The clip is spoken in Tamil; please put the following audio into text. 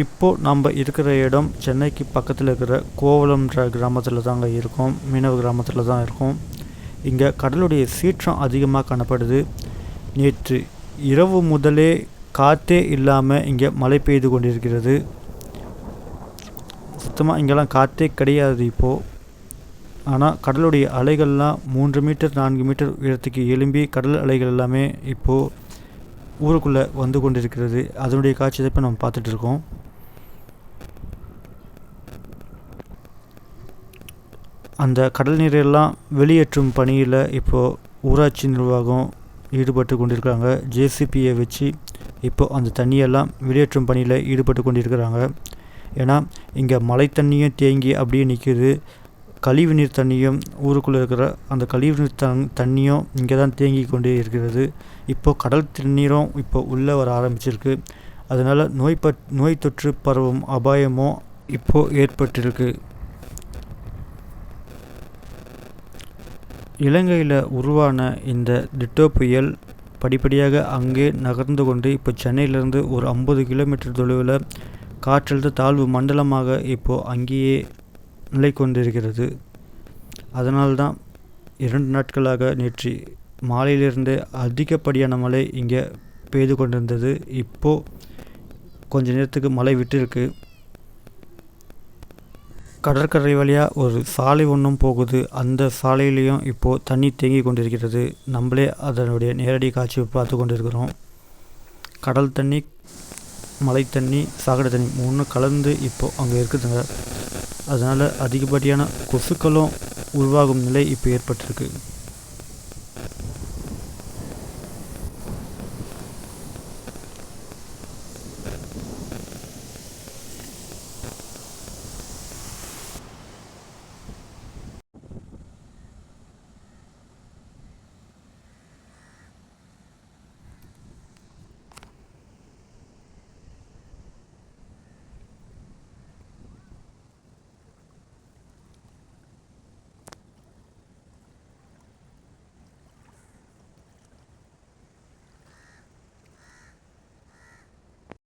இப்போது நம்ம இருக்கிற இடம் சென்னைக்கு பக்கத்தில் இருக்கிற கோவளம்ன்ற கிராமத்தில் தாங்க இருக்கோம் மீனவ கிராமத்தில் தான் இருக்கோம். இங்கே கடலுடைய சீற்றம் அதிகமாக காணப்படுது. நேற்று இரவு முதலே காற்றே இல்லாமல் இங்கே மழை பெய்து கொண்டிருக்கிறது. சுத்தமாக இங்கெல்லாம் காற்றே கிடையாது இப்போது ஆனால் கடலுடைய அலைகள்லாம் மூன்று மீட்டர் நான்கு மீட்டர் உயரத்துக்கு எழும்பி கடல் அலைகள் எல்லாமே இப்போது ஊருக்குள்ளே வந்து கொண்டிருக்கிறது. அதனுடைய காட்சி தான் இப்போ நம்ம பார்த்துட்டு அந்த கடல் நீரெல்லாம் வெளியேற்றும் பணியில் இப்போது ஊராட்சி நிர்வாகம் ஈடுபட்டு கொண்டிருக்கிறாங்க. ஜேசிபியை வச்சு இப்போது அந்த தண்ணியெல்லாம் வெளியேற்றும் பணியில் ஈடுபட்டு கொண்டிருக்கிறாங்க. ஏன்னா இங்கே மழை தண்ணியும் தேங்கி அப்படியே நிற்கிது கழிவு நீர் தண்ணியும் ஊருக்குள்ளே இருக்கிற அந்த கழிவு நீர் தண் தண்ணியும் இங்கே தான் தேங்கி கொண்டே இருக்கிறது. இப்போது கடல் தண்ணீரும் இப்போ உள்ளே வர ஆரம்பிச்சிருக்கு. அதனால் நோய் பட் நோய் தொற்று பரவும் அபாயமும் இப்போது ஏற்பட்டிருக்கு. இலங்கையில் உருவான இந்த டிட்டோ புயல் படிப்படியாக அங்கே நகர்ந்து கொண்டு இப்போ சென்னையிலேருந்து ஒரு ஐம்பது கிலோமீட்டர் தொலைவில் காற்றழுத்த தாழ்வு மண்டலமாக இப்போது அங்கேயே நிலை கொண்டிருக்கிறது. அதனால்தான் இரண்டு நாட்களாக நேற்று மாலையிலிருந்து அதிகப்படியான மழை இங்கே பெய்து கொண்டிருந்தது. இப்போது கொஞ்ச நேரத்துக்கு மழை விட்டுருக்கு. கடற்கரை வழியாக ஒரு சாலை ஒன்றும் போகுது. அந்த சாலையிலையும் இப்போது தண்ணி தேங்கி கொண்டிருக்கிறது. நம்மளே அதனுடைய நேரடி காட்சி பார்த்து கொண்டிருக்கிறோம். கடல் தண்ணி மலை தண்ணி சாக்கடை தண்ணி மூணு கலந்து இப்போது அங்கே இருக்குதுங்க. அதனால் அதிகப்படியான கொசுக்களும் உருவாகும் நிலை இப்போ ஏற்பட்டிருக்கு.